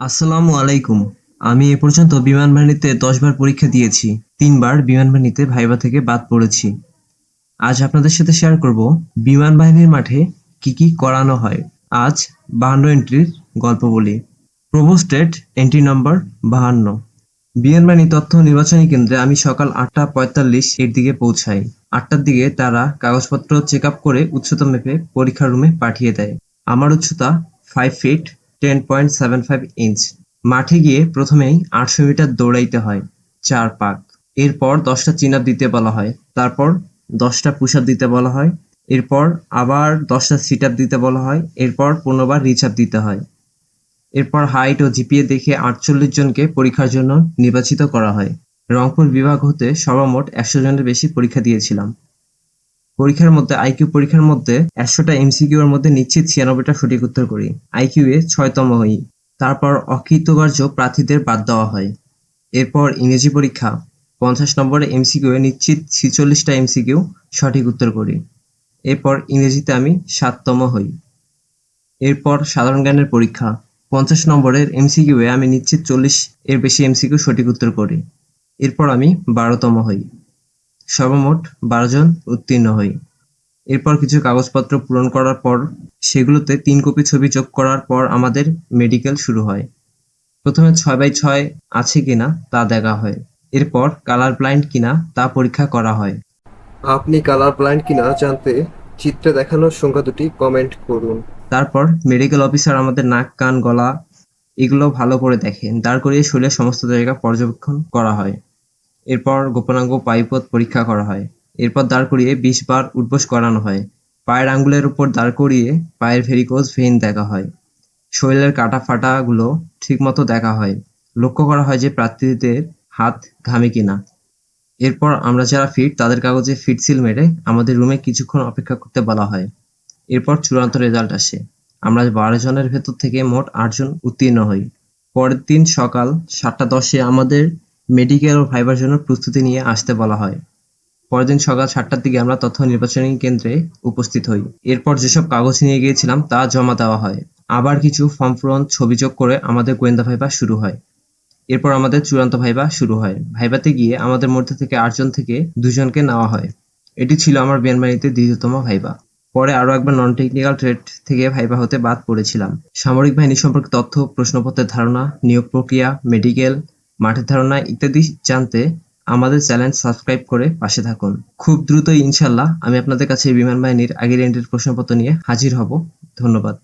আসসালামু আলাইকুম। আমি এ পর্যন্ত বিমান বাহিনীতে দশবার পরীক্ষা দিয়েছি, তিনবার বিমান বাহিনীতে ভাইবা থেকে বাদ পড়েছি। আজ আপনাদের সাথে শেয়ার করব, বিমান বাহিনীর মাঠে কি কি করানো হয়। আজ বাহান্ন এন্ট্রির গল্প বলি। প্রভোস্টেট এন্ট্রি নম্বর বাহান্ন। বিমান বাহিনী তথ্য নির্বাচনী কেন্দ্রে আমি সকাল আটটা পঁয়তাল্লিশ এর দিকে পৌঁছাই। আটটার দিকে তারা কাগজপত্র চেক আপ করে উচ্চতা মেপে পরীক্ষার রুমে পাঠিয়ে দেয়। আমার উচ্চতা five feet ten point seven five inch মাঠে গিয়ে প্রথমেই আটশো মিটার দৌড়াইতে হয় চার পাক। এরপর দশটা চিন আপ দিতে বলা হয়, তারপর দশটা পুশ আপ দিতে বলা হয়, এরপর আবার দশটা সিট আপ দিতে বলা হয়, এরপর পনেরোবার রিচ আপ দিতে হয়। এরপর হাইট ও জিপিএ দেখে আটচল্লিশ জনকে পরীক্ষার জন্য নির্বাচিত করা হয়। রংপুর বিভাগ হতে সর্বমোট একশো জনের বেশি পরীক্ষা দিয়েছিলাম। পরীক্ষার মধ্যে আইকিউ পরীক্ষার মধ্যে একশোটা এমসিকিউ এর মধ্যে নিশ্চিত ছিয়ানব্বইটা সঠিক উত্তর করি। আইকিউ এ ছয়তম হই। তারপর অকৃতকার্য প্রার্থীদের বাদ দেওয়া হয়। এরপর ইংরেজি পরীক্ষা। পঞ্চাশ নম্বরে এমসিকিউ এ নিশ্চিত ছিচল্লিশটা এমসিকিউ সঠিক উত্তর করি। এরপর ইংরেজিতে আমি সাততম হই। এরপর সাধারণ জ্ঞানের পরীক্ষা। পঞ্চাশ নম্বরের এমসিকিউ এ আমি নিশ্চিত চল্লিশ এর বেশি এমসিকিউ সঠিক উত্তর করি। এরপর আমি বারোতম হই। সর্বমোট বারো জন উত্তীর্ণ হই। এরপর কিছু কাগজপত্র পূরণ করার পর সেগুলোতে তিন কপি ছবি যোগ করার পর আমাদের মেডিকেল শুরু হয়। প্রথমে ছয় বাই ছয় আছে কিনা তা দেখা হয়। এরপর কালার ব্লাইন্ড কিনা তা পরীক্ষা করা হয়। আপনি কালার ব্লাইন্ড কিনা জানতে চিত্রে দেখানোর সংখ্যা দুটি কমেন্ট করুন। তারপর মেডিকেল অফিসার আমাদের নাক কান গলা এগুলো ভালো করে দেখেন দাঁড় করিয়ে শরীরের সমস্ত জায়গা পর্যবেক্ষণ করা হয়। এরপর গোপনাঙ্গ পাইপথ পরীক্ষা করা হয়। এরপর দাঁড় করিয়ে বিশ বার উঠবোস করানো হয়। পায়ের আঙ্গুলের উপর দাঁড় করিয়ে পায়ের ভেরিকোজ ভেইন দেখা হয়। শরীরের কাটা ফাটাগুলো ঠিকমতো দেখা হয়। লক্ষ্য করা হয় যে প্রার্থীদের হাত ঘামে কিনা। এরপর আমরা যারা ফিট, তাদের কাগজে ফিট সিল মেরে আমাদের রুমে কিছুক্ষণ অপেক্ষা করতে বলা হয়। এরপর চূড়ান্ত রেজাল্ট আসে। আমরা বারো জনের ভেতর থেকে মোট আটজন উত্তীর্ণ হই। পরের দিন সকাল সাতটা দশে আমাদের মেডিকেল ও ভাইবার জন্য প্রস্তুতি নিয়ে আসতে বলা হয়। পরের দিন সকাল সাতটার দিকে আমরা তথ্য নির্বাচনী কেন্দ্রে উপস্থিত হই। এরপর যেসব কাগজ নিয়ে গিয়েছিলাম তা জমা দেওয়া হয়। আবার কিছু ফর্ম পূরণ, ছবি যোগ করে আমাদের গোয়েন্দা ভাইবা শুরু হয়। এরপর আমাদের চূড়ান্ত ভাইবা শুরু হয়। ভাইবাতে গিয়ে আমাদের মধ্যে থেকে আটজন থেকে দুজনকে নেওয়া হয়। এটি ছিল আমার বিয়ানবাড়িতে দ্বিতীয়তম ভাইবা। পরে আরও একবার নন টেকনিক্যাল ট্রেড থেকে ভাইবা হতে বাদ পড়েছিলাম। সামরিক বাহিনী সম্পর্কে তথ্য, প্রশ্নপত্রের ধারণা, নিয়োগ প্রক্রিয়া মেডিকেল মাঠের ধারণা ইত্যাদি জানতে আমাদের চ্যানেল সাবস্ক্রাইব করে পাশে থাকুন। খুব দ্রুত ইনশাল্লাহ আমি আপনাদের কাছে বিমান বাহিনীর আগের এন্ডের প্রশ্নপত্র নিয়ে হাজির হব। ধন্যবাদ।